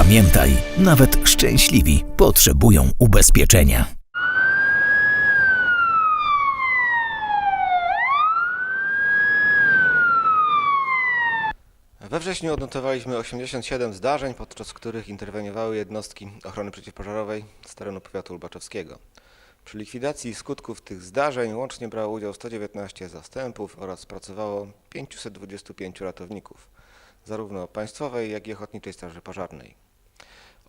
Pamiętaj, nawet szczęśliwi potrzebują ubezpieczenia. We wrześniu odnotowaliśmy 87 zdarzeń, podczas których interweniowały jednostki ochrony przeciwpożarowej z terenu powiatu lubaczowskiego. Przy likwidacji skutków tych zdarzeń łącznie brało udział 119 zastępów oraz pracowało 525 ratowników, zarówno państwowej, jak i Ochotniczej Straży Pożarnej.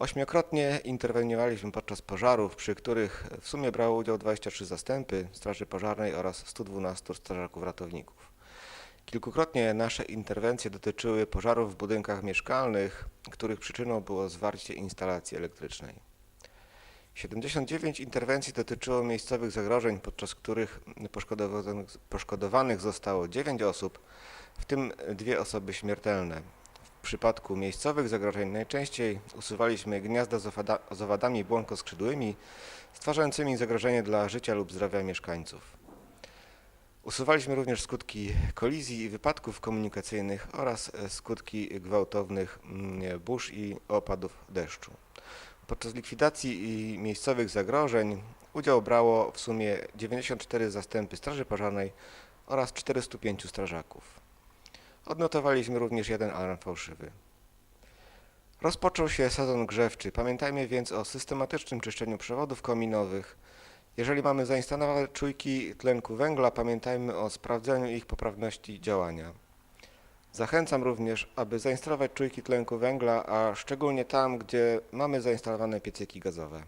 Ośmiokrotnie interweniowaliśmy podczas pożarów, przy których w sumie brało udział 23 zastępy Straży Pożarnej oraz 112 strażaków ratowników. Kilkukrotnie nasze interwencje dotyczyły pożarów w budynkach mieszkalnych, których przyczyną było zwarcie instalacji elektrycznej. 79 interwencji dotyczyło miejscowych zagrożeń, podczas których poszkodowanych, poszkodowanych zostało 9 osób, w tym dwie osoby śmiertelne. Przypadku miejscowych zagrożeń najczęściej usuwaliśmy gniazda z owada- z owadami błonkoskrzydłymi, stwarzającymi zagrożenie dla życia lub zdrowia mieszkańców. Usuwaliśmy również skutki kolizji i wypadków komunikacyjnych oraz e, skutki gwałtownych mm, burz i opadów deszczu. Podczas likwidacji miejscowych zagrożeń udział brało w sumie 94 zastępy Straży Pożarnej oraz 405 strażaków. Odnotowaliśmy również jeden alarm fałszywy. Rozpoczął się sezon grzewczy. Pamiętajmy więc o systematycznym czyszczeniu przewodów kominowych. Jeżeli mamy zainstalowane czujki tlenku węgla, pamiętajmy o sprawdzeniu ich poprawności działania. Zachęcam również, aby zainstalować czujki tlenku węgla, a szczególnie tam, gdzie mamy zainstalowane piecyki gazowe.